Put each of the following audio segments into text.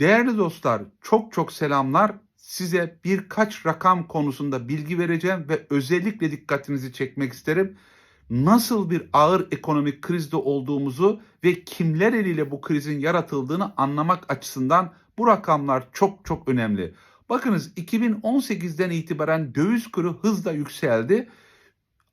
Değerli dostlar, çok çok selamlar. Size birkaç rakam konusunda bilgi vereceğim ve özellikle dikkatinizi çekmek isterim. Nasıl bir ağır ekonomik krizde olduğumuzu ve kimler eliyle bu krizin yaratıldığını anlamak açısından bu rakamlar çok çok önemli. Bakınız 2018'den itibaren döviz kuru hızla yükseldi.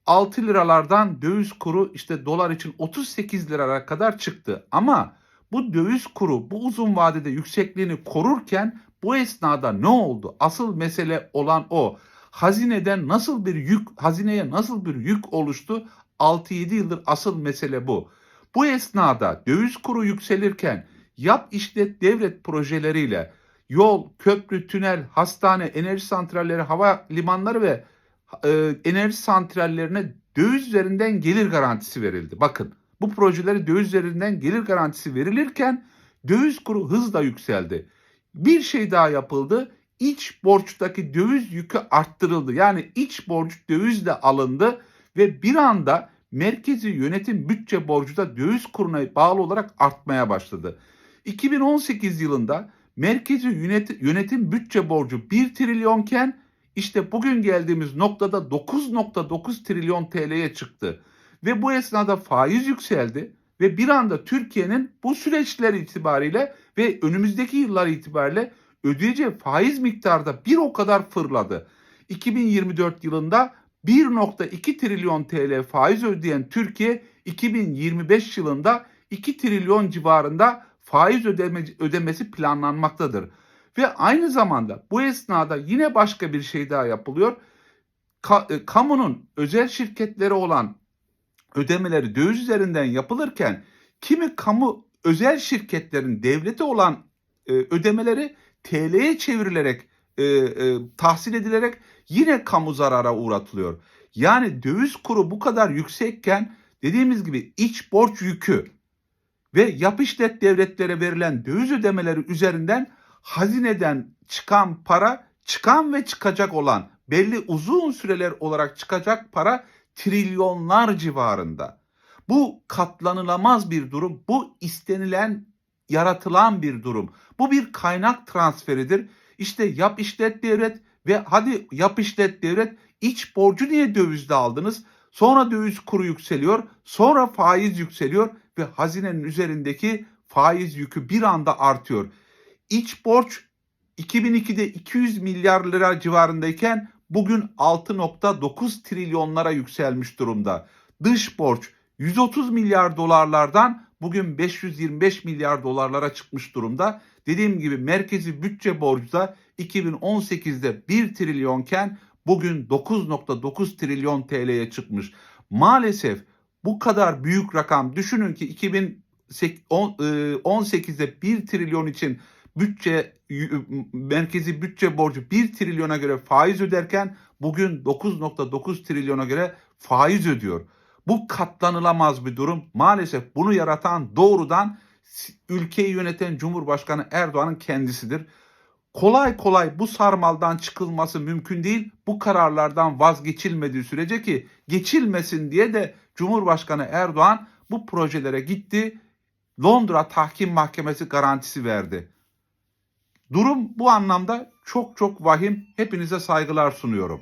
6 liralardan döviz kuru işte dolar için 38 liralara kadar çıktı. Ama bu döviz kuru bu uzun vadede yüksekliğini korurken bu esnada ne oldu? Asıl mesele olan o. Hazineden nasıl bir yük, hazineye nasıl bir yük oluştu? 6-7 yıldır asıl mesele bu. Bu esnada döviz kuru yükselirken yap işlet devlet projeleriyle yol, köprü, tünel, hastane, enerji santralleri, hava limanları ve e, enerji santrallerine döviz üzerinden gelir garantisi verildi. Bakın bu projelere döviz üzerinden gelir garantisi verilirken döviz kuru hızla yükseldi. Bir şey daha yapıldı. İç borçtaki döviz yükü arttırıldı. Yani iç borç dövizle alındı ve bir anda merkezi yönetim bütçe borcu da döviz kuruna bağlı olarak artmaya başladı. 2018 yılında merkezi yönetim, yönetim bütçe borcu 1 trilyonken işte bugün geldiğimiz noktada 9.9 trilyon TL'ye çıktı. Ve bu esnada faiz yükseldi ve bir anda Türkiye'nin bu süreçler itibariyle ve önümüzdeki yıllar itibariyle ödeyeceği faiz miktarı da bir o kadar fırladı. 2024 yılında 1.2 trilyon TL faiz ödeyen Türkiye 2025 yılında 2 trilyon civarında faiz ödeme, ödemesi planlanmaktadır. Ve aynı zamanda bu esnada yine başka bir şey daha yapılıyor. Ka, e, kamunun özel şirketleri olan ödemeleri döviz üzerinden yapılırken kimi kamu özel şirketlerin devlete olan e, ödemeleri TL'ye çevrilerek e, e, tahsil edilerek yine kamu zarara uğratılıyor. Yani döviz kuru bu kadar yüksekken dediğimiz gibi iç borç yükü ve yap devletlere verilen döviz ödemeleri üzerinden hazineden çıkan para çıkan ve çıkacak olan belli uzun süreler olarak çıkacak para trilyonlar civarında. Bu katlanılamaz bir durum. Bu istenilen, yaratılan bir durum. Bu bir kaynak transferidir. İşte yap işlet devlet ve hadi yap işlet devlet iç borcu niye dövizde aldınız? Sonra döviz kuru yükseliyor, sonra faiz yükseliyor ve hazinenin üzerindeki faiz yükü bir anda artıyor. İç borç 2002'de 200 milyar lira civarındayken bugün 6.9 trilyonlara yükselmiş durumda. Dış borç 130 milyar dolarlardan bugün 525 milyar dolarlara çıkmış durumda. Dediğim gibi merkezi bütçe borcu da 2018'de 1 trilyonken bugün 9.9 trilyon TL'ye çıkmış. Maalesef bu kadar büyük rakam düşünün ki 2018'de 1 trilyon için bütçe merkezi bütçe borcu 1 trilyona göre faiz öderken bugün 9.9 trilyona göre faiz ödüyor. Bu katlanılamaz bir durum. Maalesef bunu yaratan doğrudan ülkeyi yöneten Cumhurbaşkanı Erdoğan'ın kendisidir. Kolay kolay bu sarmaldan çıkılması mümkün değil. Bu kararlardan vazgeçilmediği sürece ki geçilmesin diye de Cumhurbaşkanı Erdoğan bu projelere gitti. Londra Tahkim Mahkemesi garantisi verdi. Durum bu anlamda çok çok vahim. Hepinize saygılar sunuyorum.